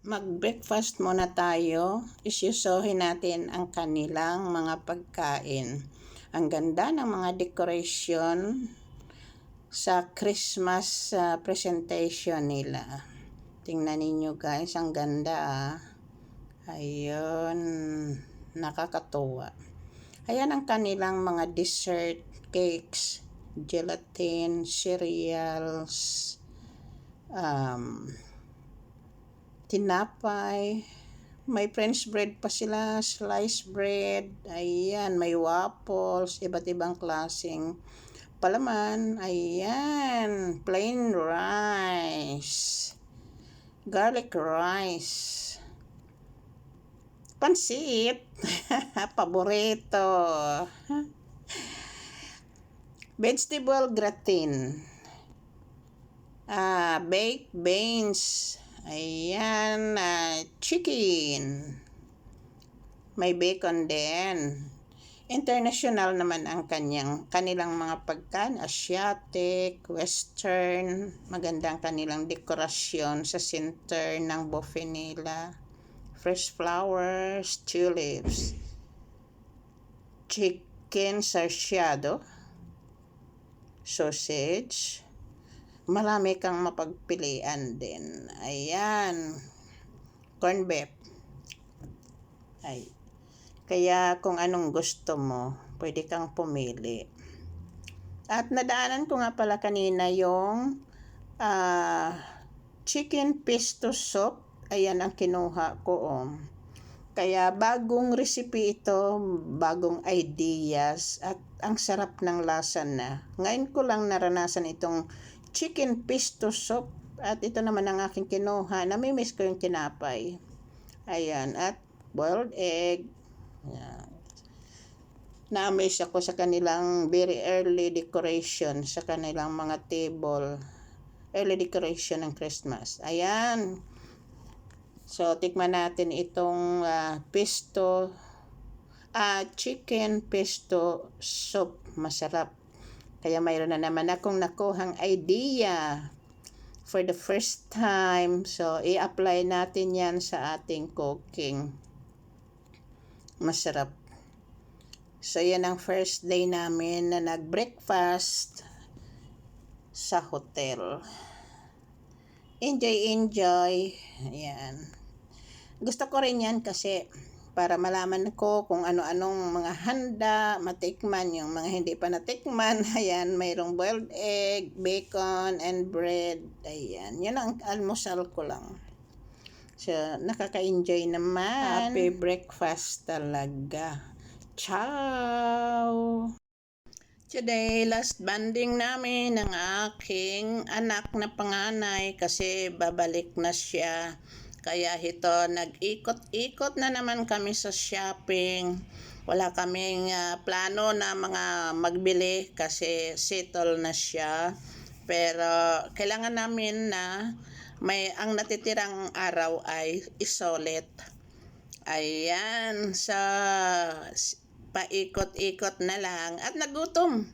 Mag-breakfast muna tayo. Isyusohin natin ang kanilang mga pagkain. Ang ganda ng mga decoration sa Christmas uh, presentation nila. Tingnan ninyo guys, ang ganda ah. Ayun, nakakatuwa. Ayan ang kanilang mga dessert cakes, gelatin, cereals, um, tinapay, may French bread pa sila, sliced bread, ayan, may waffles, iba't ibang klaseng palaman, ayan, plain rice, garlic rice, pansit, paborito, vegetable gratin, ah, baked beans, Ayan, uh, chicken. May bacon din. International naman ang kanyang kanilang mga pagkan, Asiatic, Western, magandang kanilang dekorasyon sa center ng buffet nila. Fresh flowers, tulips, chicken sarsiado, sausage, marami kang mapagpilian din. Ayan. Corn beef. Ay. Kaya kung anong gusto mo, pwede kang pumili. At nadaanan ko nga pala kanina yung uh, chicken pesto soup. Ayan ang kinuha ko. Oh. Kaya bagong recipe ito, bagong ideas at ang sarap ng lasa na. Ngayon ko lang naranasan itong chicken pesto soup. At ito naman ang aking kinuha. Namimiss ko yung tinapay. Ayan. At boiled egg. Ayan. Na-amaze ako sa kanilang very early decoration sa kanilang mga table. Early decoration ng Christmas. Ayan. So, tikman natin itong uh, pesto, uh, chicken pesto soup. Masarap. Kaya mayroon na naman akong nakuhang idea for the first time. So, i-apply natin yan sa ating cooking. Masarap. So, yan ang first day namin na nag-breakfast sa hotel. Enjoy, enjoy. Ayan. Gusto ko rin yan kasi para malaman ko kung ano-anong mga handa, matikman yung mga hindi pa natikman. Ayan, mayroong boiled egg, bacon, and bread. Ayan, yan ang almusal ko lang. So, nakaka-enjoy naman. Happy breakfast talaga. Ciao! Today, last banding namin ng aking anak na panganay kasi babalik na siya kaya ito, nag-ikot-ikot na naman kami sa shopping. Wala kaming uh, plano na mga magbili kasi settle na siya. Pero kailangan namin na may ang natitirang araw ay isolit. Ayan, sa paikot-ikot na lang at nagutom.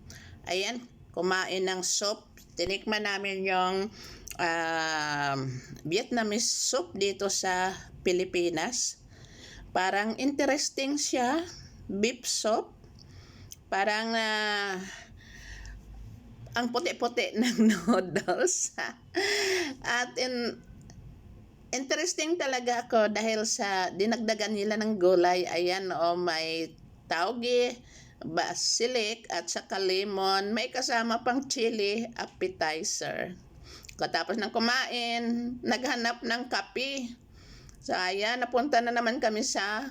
Ayan, kumain ng soup. Tinikman namin yung uh, Vietnamese soup dito sa Pilipinas. Parang interesting siya. Beef soup. Parang uh, ang puti-puti ng noodles. At in, interesting talaga ako dahil sa dinagdagan nila ng gulay. Ayan, o oh, may tauge, basilic, at saka lemon. May kasama pang chili appetizer. Katapos ng kumain, naghanap ng kape. So ayan, napunta na naman kami sa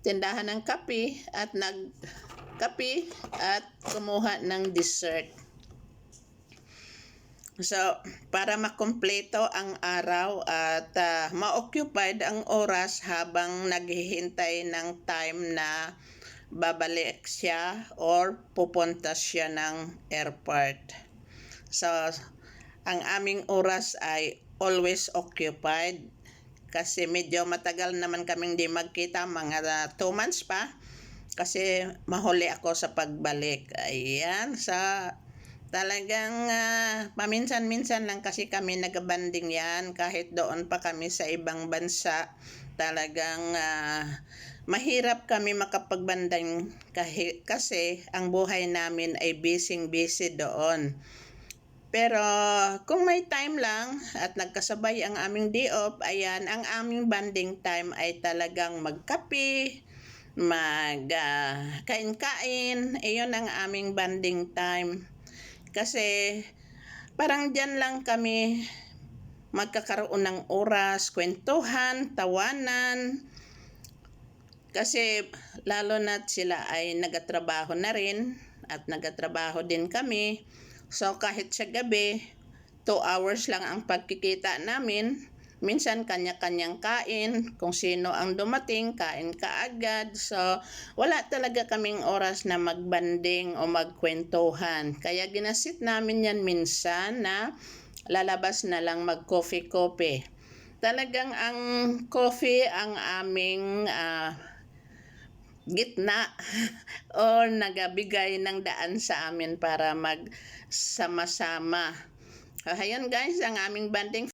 tindahan ng kape at nagkape at kumuha ng dessert. So, para makumpleto ang araw at uh, ma-occupied ang oras habang naghihintay ng time na babalik siya or pupunta siya ng airport. So, ang aming oras ay always occupied kasi medyo matagal naman kaming di magkita, mga 2 months pa kasi mahuli ako sa pagbalik. Ayan, sa Talagang ah, paminsan-minsan lang kasi kami nagabanding yan kahit doon pa kami sa ibang bansa. Talagang ah, mahirap kami makapagbanding kasi ang buhay namin ay busy-busy doon. Pero kung may time lang at nagkasabay ang aming day off, ayan, ang aming banding time ay talagang magkape, mag ah, kain-kain, iyon ang aming banding time. Kasi parang dyan lang kami magkakaroon ng oras, kwentuhan, tawanan. Kasi lalo na sila ay nagatrabaho na rin at nagatrabaho din kami. So kahit sa gabi, 2 hours lang ang pagkikita namin. Minsan kanya-kanyang kain, kung sino ang dumating, kain ka agad. So wala talaga kaming oras na magbanding o magkwentuhan. Kaya ginasit namin yan minsan na lalabas na lang mag-coffee-coffee. Talagang ang coffee ang aming ah, gitna o nagabigay ng daan sa amin para magsama-sama. Ayan guys, ang aming banding